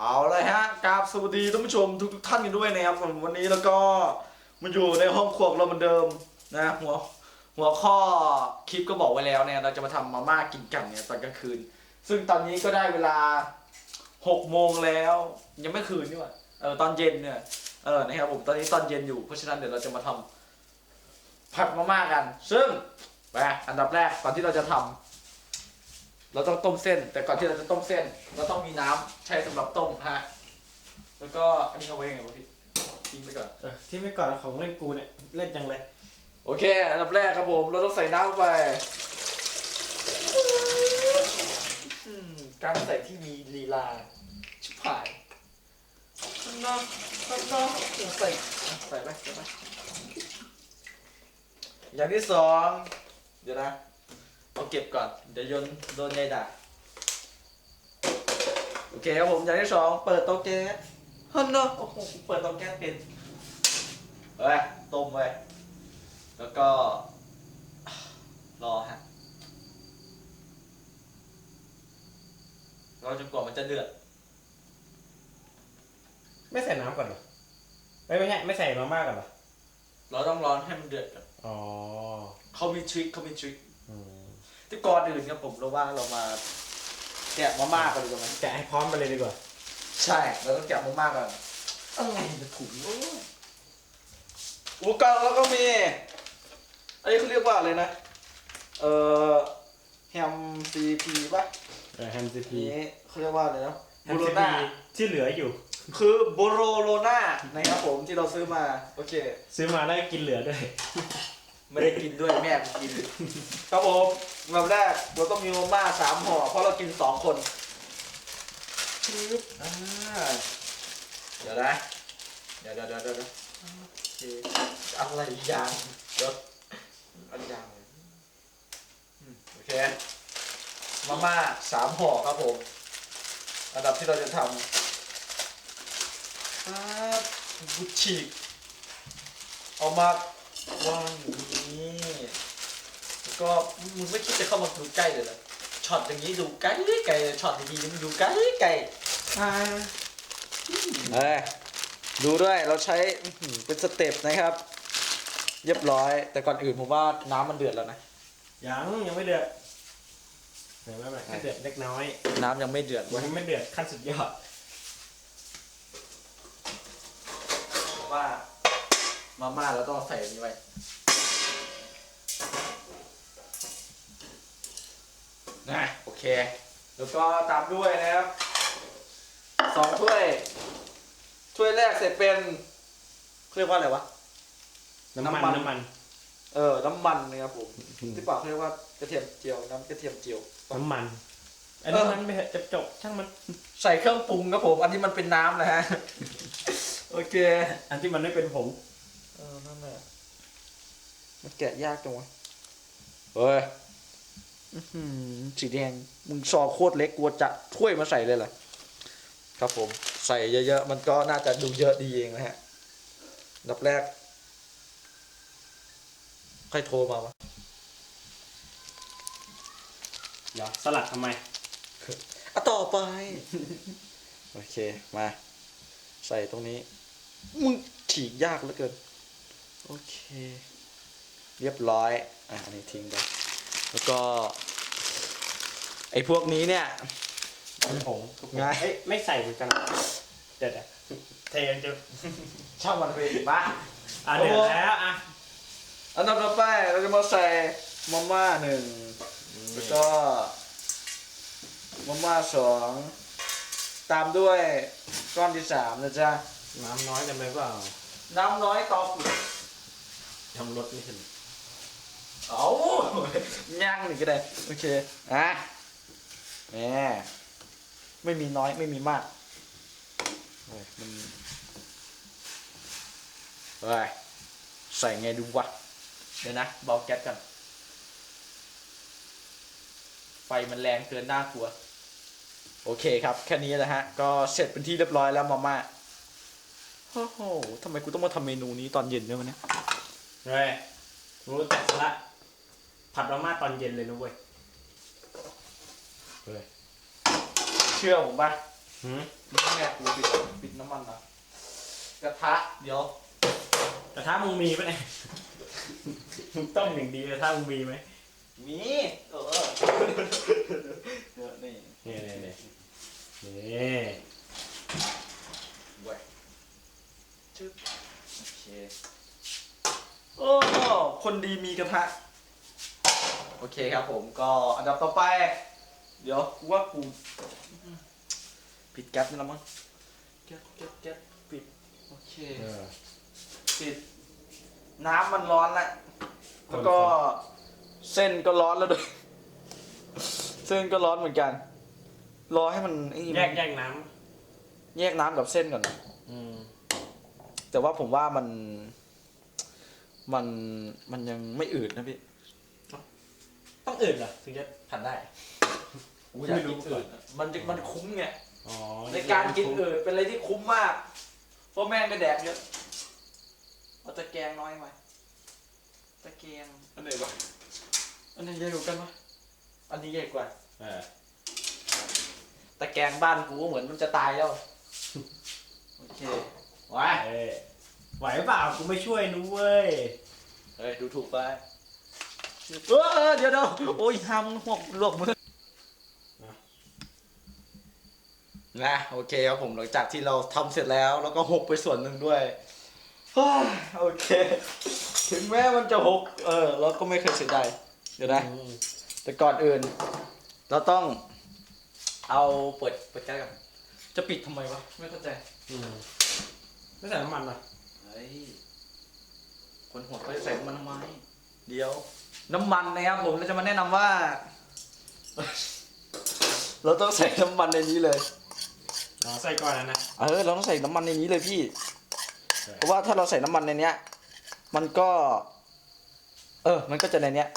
เอาเลยฮะกราบสวัสดีท่านผู้ชมทุกทท่านกันด้วยนะครับผมวันนี้แล้วก็มาอยู่ในห้องครัวเราเหมือนเดิมนะหัวหัวข้อคลิปก็บอกไว้แล้วเนี่ยเราจะมาทำมาม่ากินกันเนี่ยตอนกลางคืน ซึ่งตอนนี้ก็ได้เวลาหกโมงแล้ว ยังไม่คืนนี่หว่าเออตอนเย็นเนี่ยเออนะครับผมตอนนี้ตอนเย็นอยู่เพราะฉะนั้นเดี๋ยวเราจะมาทำผัดมาม่ากัน ซึ่งไปอันดับแรกก่อนที่เราจะทำ เราต้องต้มเส้น แต่ก่อนที่เราจะต้มเส้น เราต้องมีน้ำใช้สำหรับต้มฮะแล้วก็อันนี้เอาไว้ยังไงวะพี่ทิ้งไปก่อน เออที่ไม่ก่อนของเล่นกูเนี่ยเล่นจังเลยโอเค อันดับแรกครับผม เราต้องใส่น้ำไปอืมการใส่ที่มีลีลา ชิบหายข้างนอกข้างนอกใส่ใส่ไปใส่ไปอย่างที่สอง เดี๋ยวนะ เอาเก็บก่อน เดี๋ยวโยนโดนยายด่าโอเคครับผมอย่างที่สองเปิดเตาแก๊สฮันเนาะโอ้โหเปิดเตาแก๊สเป็นเฮ้ยต้มไว้แล้วก็รอฮะรอจนกว่ามันจะเดือด ไม่ใส่น้ำก่อนเหรอไม่ไม่ใช่ไม่ใส่มาม่าก่อนเหรอเราต้องร้อนให้มันเดือดก่อนอ๋อเขามีทริคเขามีทริค อืม ที่ก่อนอื่นครับผมเราว่าเรามาแกะมาม่ากันดีกว่าไหมแกะให้พร้อมไปเลยดีกว่า ใช่เราต้องแกะมาม่ากันอะไรจะถุงโอ้ยอุปกรณ์แล้วก็มี อันนี้เขาเรียกว่าอะไรนะ เอ่อแฮมซีพีป่ะเออแฮมซีอันพีนี้เขาเรียกว่าอะไรนะแฮบูมโรซีน่าพีที่เหลืออยู่ คือโบโรโลน่านะครับผมที่เราซื้อมา โอเค ซื้อมาได้กินเหลือด้วย ไม่ได้กินด้วยแม่ผมกิน ครับผมลำแรกเราต้องมีมาม่าสามห่อเพราะเรากินสองคนปึ๊บอ่าเดี๋ยวนะเดี๋ยวเดี๋ยวเดี๋ยวเดี๋ยวโอเคอะไรยางเดี๋ยวอันยางเลยอืมโอเคมาม่าสามห่อครับผมอันดับที่เราจะทำปั๊บกุฉีกเอามาวางอยู่นี่แล้ว ก็มึงไม่คิดจะเข้ามาดูใกล้เลยเหรอช็อตอย่างนี้ดูใกล้ไกลช็อตดีๆมันดูใกล้ไกลอ่าเอ้ยดูด้วยเราใช้อื้อหือเป็นสเต็ปนะครับ เรียบร้อย แต่ก่อนอื่นผมว่าน้ำมันเดือดแล้วนะ ยังยังไม่เดือดเดี๋ยวไม่เป็นไรแค่เดือดเล็กน้อยน้ำยังไม่เดือดยัเว้ยงไม่เดือดขั้นสุดยอดผมว่ามาม่าเราต้องใส่อันนี้ไว้ นะโอเค แล้วก็ตามด้วยนะครับสองถ้วย ถ้วยแรกเสร็จเป็นเขาเรียกว่าอะไรวะน้ำมันน้ำมันน้ำมัน เออ น้ำมันนะครับผมที่ปากเขาเรียกว่ากระเทียมเจียว น้ำกระเทียมเจียว น้ำมันไอ้เออน้ำมันไม่เถอะจบจบช่างมัน ใส่เครื่องปรุงครับผม อันนี้มันเป็นน้ำนะฮะ โอเค อันที่มันไม่เป็นผง เออ นั่นแหละมันแกะยากจังวะ เฮ้ยอื้อหือ สีแดงมึงซอโคตรเล็กกลัวจะถ้วยมาใส่เลยเหรอครับผมใส่เยอะๆ มันก็น่าจะดูเยอะดีเองนะฮะอันดับแรก ใครโทรมาวะเดี๋ยวสลัดทำไมอะต่อไป โอเค มา ใส่ตรงนี้ มึงฉีกยากเหลือเกิน โอเค เรียบร้อย อะอันนี้ทิ้งไป แล้วก็ไอ้พวกนี้เนี่ยเป็นผงง่ายเอ้ยไม่ใส่เหมือนกันเดี๋ยวเดี๋ยวเทกันจะช่างมันไปบ้าอะเดือดแล้วอะอันดับต่อไปเราจะมาใส่มาม่าหนึ่งแล้วก็มาม่าสองตามด้วยก้อนที่สามนะจ๊ะน้ำน้อยจังเลยเปล่าน้ำน้อยตอฝุ่นทำรสไม่ถึง เอาย่างหนึ่งก็ได้ โอเค อะแหมไม่มีน้อยไม่มีมากโอ้ยมันเฮ้ยใส่ไงดูวะ เดี๋ยวนะ เบาแก๊สกัน ไฟมันแรงเกินน่ากลัว โอเคครับ แค่นี้นะฮะ ก็เสร็จเป็นที่เรียบร้อยแล้วมาม่าโอ้โหทำไมกูต้องมาทำเมนูนี้ตอนเย็นด้วยวะเนี่ยเฮ้ยรู้แต่ละ ผัดมาม่าตอนเย็นเลยนะเว้ยเชื่อผมปะหืมนี่ไงกูปิดปิดน้ำมันนะกระทะเดี๋ยวแต่ถ้ามึงมีปะเนี่ยมึงต้มอย่างดีแต่ถ้ามึงมีไหมมีเออเดี๋ยวนี่นี่นี่นี่นี่เว้ยชึบโอเคโอ้คนดีมีกระทะ โอเคครับผมก็อันดับต่อไป เดี๋ยวกูว่ากูปิดแก๊สนี่แล้วมั้งแก๊สแก๊สแก๊สปิดโอเคเออ ปิดน้ำมันร้อนแล้วแล้วก็เส้นก็ร้อนแล้วด้วยเส้นก็ร้อนเหมือนกัน รอให้มันไอ้นี่แยมักนแยกน้แยกน้ำกับเส้นก่อนำอืมแต่ว่าผมว่ามัน มันมันยังไม่อืดนะพี่ ต้องอื่นเหรอถึงจะผัดได้อยากกินอืดมันจะมันคุ้มไงอ๋อในการกินอืดเป็นอะไรที่คุ้มมาก เพราะแม่งก็แดกเยอะเอาตะแกรงน้อยไปตะแกรงอันไหนวะอันไหนใหญ่กว่ากันวะอันนี้ใหญ่กว่าเออตะแกรงบ้านกูก็เหมือนมันจะตายแล้วโอเคว้าเอ้ยไหวเปล่ากูไม่ช่วยนุ้เว้ยเฮ้ยดูถูกไป เออเดี๋ยวเดี๋ยวโอ้ยห้ามหวกลวกมือนะโอเคครับผมหลังจากที่เราทำเสร็จแล้ว แล้วก็หกไปส่วนหนึ่งด้วยเฮ้ยโอเค ถึงแม้มันจะหกเออเราก็ไม่เคยเสียดายเดี๋ยวนะอืมแต่ก่อนอื่น เราต้องเอาเปิดเปิดแก๊สก่อนจะปิดทำไมวะ ไม่เข้าใจอืมไม่ใส่น้ำมันเหรอเฮ้ยคนหัวเขาจะใส่น้ำมันทำไมเดี๋ยว น้ำมันนะครับผมเราจะมาแนะนำว่า เราต้องใส่น้ำมันในนี้เลยอ๋อใส่ก่อนนะนะเออเราต้องใส่น้ำมันในนี้เลยพี่ใช่เพราะว่าถ้าเราใส่น้ำมันในเนี้ย มันก็ เออ มันก็จะในเนี้ย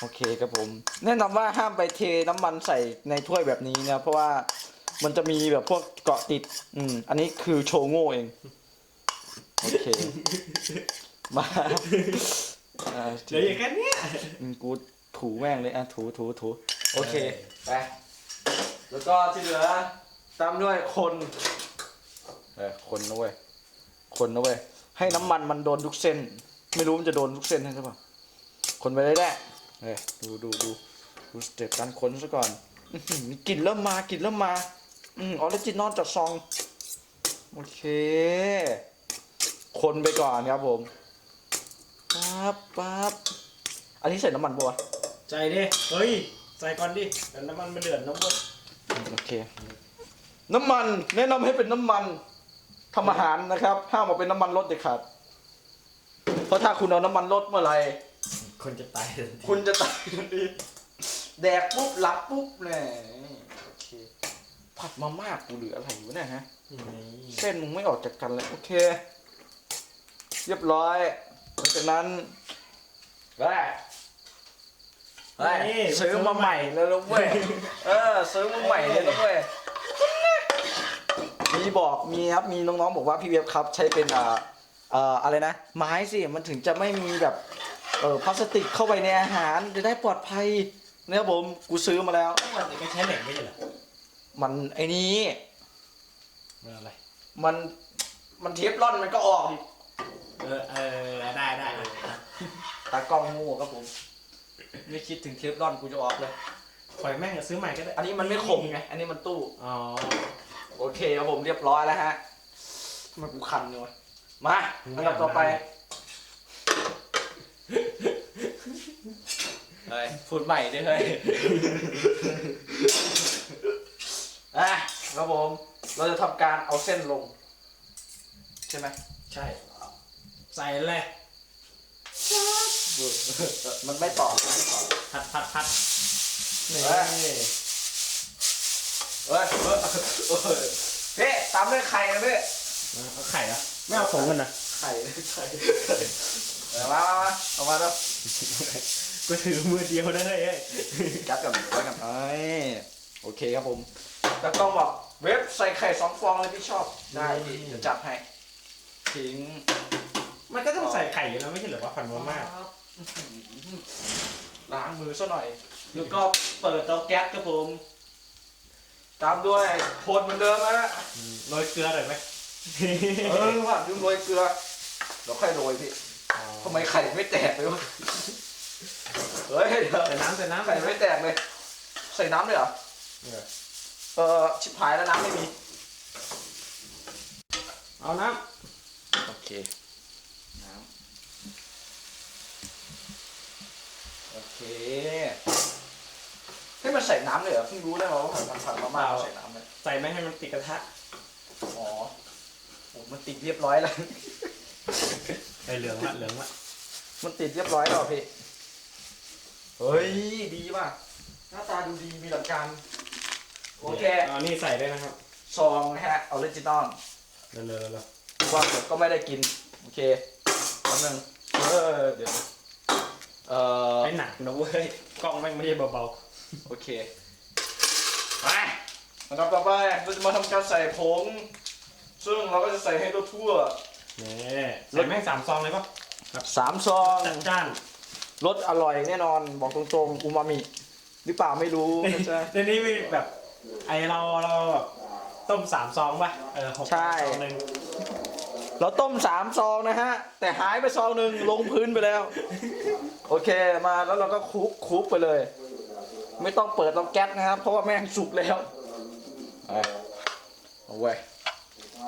โอเคครับผม แนะนำว่าห้ามไปเทน้ำมันใส่ในถ้วยแบบนี้นะเพราะว่ามันจะมีแบบพวกเกาะติด อืม อันนี้คือโชว์โง่เอง โอเค มา อ่าเดี๋ยวอย่างแค่เนี้ยอืมกูถูแม่งเลยอะถูถูถูโอเคไปแล้วก็ที่เหลือตามด้วยคนเออคนนะเว้ยคนนะเว้ยให้น้ำมันมันโดนทุกเส้น ไม่รู้มันจะโดนทุกเส้นให้หรือเปล่าคนไปเลยแหละเฮ้ยดูดูดูดูสเต็ปการคนซะก่อนอื้อหือกลิ่นเริ่มมากลิ่นเริ่มมาอืมออริจินอลจากซอง โอเค คนไปก่อนครับผม ปั๊บปั๊บอันนี้ใส่น้ำมันปะวะใจดิ เฮ้ย ใส่ก่อนดิเดี๋ยวน้ำมันมันเดือดนะเว้ยโอเค น้ำมันแนะนำให้เป็นน้ำมันทำอาหารนะครับ ห้ามเอาเป็นน้ำมันรถเด็ดขาดเพราะถ้าคุณเอาน้ำมันรถเมื่อไหร่คนจะตายทันทีคุณจะตายทันทีแดกปุ๊บหลับปุ๊บเลยโอเคผัดมาม่ากูเหลืออะไรอยู่เนี่ยฮะ นี่เส้นมึงไม่ออกจากกันเลยโอเค เรียบร้อยห ลังจากนั้นไปไปซื้อมาใหม่เลยแล้วเว้ย เออ ซื้อมาใหม่เลยแล้วเว้ย มีบอกมีครับมีน้องๆบอกว่าพี่เว็บครับ ใช้เป็นอ่าเอ่ออะไรนะ ไม้สิมันถึงจะไม่มีแบบเออพลาสติกเข้าไปในอาหารจะได้ปลอดภัยเนี่ยผมกูซื้อมาแล้วมันจะไม่ใช้เหล็กไม่ใช่เหรอมันไอ้นี้มันอะไรมันมันเทฟลอนมันก็ออกดิ เออเออได้ได้อะตากล้องงูครับผม ไม่คิดถึงเทฟลอนกูจะออกเลย ปล่อยแม่งจะซื้อใหม่ก็ได้ อันนี้มันไม่คมไง อันนี้มันตู้ อ๋อ โอเคครับผมเรียบร้อยแล้วฮะทำไมันกูคันเนี่ยวะมาอันดับต่อไปเฮ้ยพูดใหม่ดิเฮ้ยอะครับผม เราจะทำการเอาเส้นลง ใช่ไหม ใช่ ใส่เลยมันไม่ต่อมันไม่ต่อผัดผัดผัดนี่เฮ้ยเฮ้ยเฮ้ยเฮ้ยเฮ้ตามด้วยไข่นะพี่เอาไข่เหรอไม่เอาผงกันนะไข่ไข่เอามามามาเอามาแล้วก็ถือมือเดียวได้เฮ้ยจัดกันไว้กันไอ้ยโอเคครับผมแล้วต้องบอกเว็บใส่ไข่สองฟองเลยพี่ชอบได้พี่จะจับให้ทิ้ง มันก็ต้องใส่ไข่อยู่แล้วไม่ใช่เหรอว่าผัดมาม่าครับล้างมือซะหน่อย แล้วก็เปิดเตาแก๊สครับผม ตามด้วยโคนเหมือนเดิมนะฮะโรยเกลือหน่อยไหมเออว่าลืมโรยเกลือเดี๋ยวค่อยโรยพี่ทำไมไข่ไม่แตกเลยวะเฮ้ยเดี๋ยวใส่น้ำใส่น้ำไข่ไม่แตกเลย ใส่น้ำด้วยเหรอเนี่ยเออชิบหายแล้วน้ำไม่มี เอาน้โอเค น้ำ โอเค ให้มันใส่น้ำเลยเหรอเพิ่งรู้ได้มาว่าผัดผัดมาม่าใส่น้ำเลยำใส่ไม่ให้มันติดกระทะอ๋อโอ้มันติดเรียบร้อยแล้ว ไอเหลืองละเหลืองละมันติดเรียบร้อยแล้วเหรอพี่ เฮ้ย ดีว่ะ หน้าตาดูดี มีหลักการ โอเคเอานี่ใส่ด้วยนะครับซองนะฮะออริจินอลเร็วๆเร็วว่าผมก็ไม่ได้กิน โอเคแป๊บนึงเออเดี๋ยวนะเอ่อๆไอ หนักนะเว้ย กล้องแม่งไม่ใช่เบาโอเคไปอันดับต่อไปเราจะมาทำการใส่ผง ซึ่งเราก็จะใส่ให้ทั่วๆนี่ใส่แม่งสามซองเลยปะๆสามซองจัดจ้านรสอร่อยแน่นอนบอกตรงๆอูมามิหรือเปล่าไม่รู้นะจ๊ะเดี๋ยวนี้มีแบบไอเราเราแบบต้มสามซองปะเออหกใช่ซองหนึ่ง เราต้มสามซองนะฮะ แต่หายไปซองหนึ่งลงพื้นไปแล้ว โอเคมาแล้วเราก็คลุกคลุกไปเลย ไม่ต้องเปิดเตาแก๊สนะครับ เพราะว่าแม่งสุกแล้ว เอาเอาไว้ย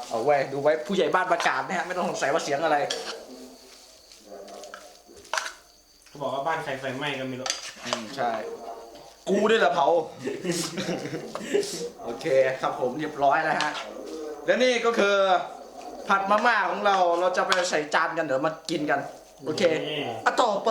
เอาไว้ยดูไว้ผู้ใหญ่บ้านประกาศนะฮะไม่ต้องสงสัยว่าเสียงอะไร เขาบอกว่าบ้านใครไฟไหม้ก็ไม่รู้อืมใช่ กูด้วยแหละเผา โอเคครับผมเรียบร้อยแล้วฮะ และนี่ก็คือ ผัดมาม่าของเราเราจะไปใส่จานกันเดี๋ยวมากินกัน โอเคนี่อะต่อไป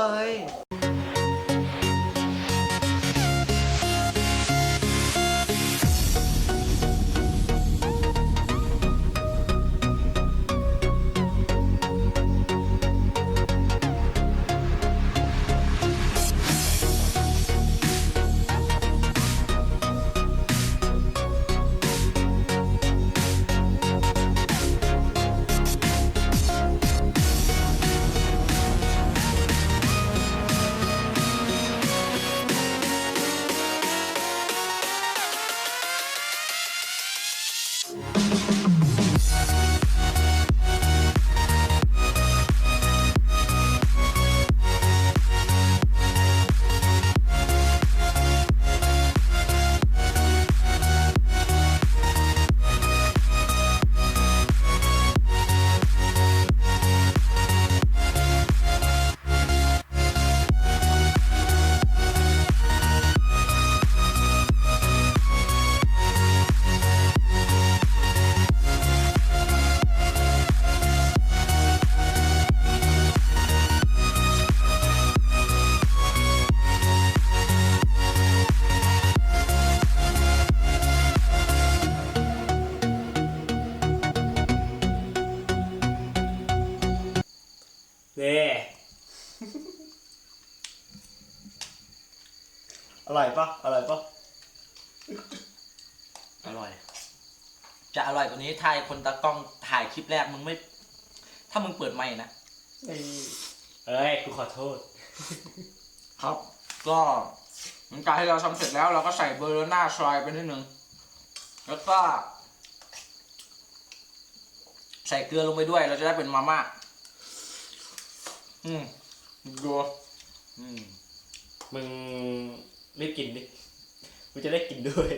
ร่อยปะอร่อยปะอร่อย จะอร่อยกว่านี้ถ่ายคนตากล้องถ่ายคลิปแรกมึงไม่ ถ้ามึงเปิดไม่นะเอ้ยกูขอโทษ ครับ ก็หลังจากที่เราทำเสร็จแล้ว เราก็ใส่เบอร์หน้าซอยไปนิดนึง แล้วก็ ใส่เกลือลงไปด้วย เราจะได้เป็นมาม่าอืมดูอืมมึง รีบกินดิกูจะได้กินด้วย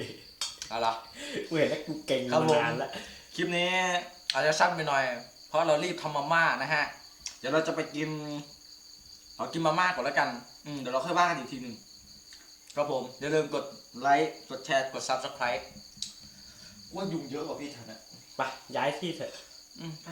อะไรกูเห็นแล้วกูเก่งครับมาผมนานแล้วคลิปนี้อาจจะสั้นไปหน่อย เพราะเรารีบทำมาม่านะฮะ เดี๋ยวเราจะไปกินเรากินมาม่าก่อนแล้วกัน อืมเดี๋ยวเราค่อยว่ากันอีกทีหนึ่งครับผมอย่าลืมกดไลค์กดแชร์กด subscribe ว่ายุงเยอะกว่าพี่แถวเนี้ยไปย้ายที่เถอะ อืมไป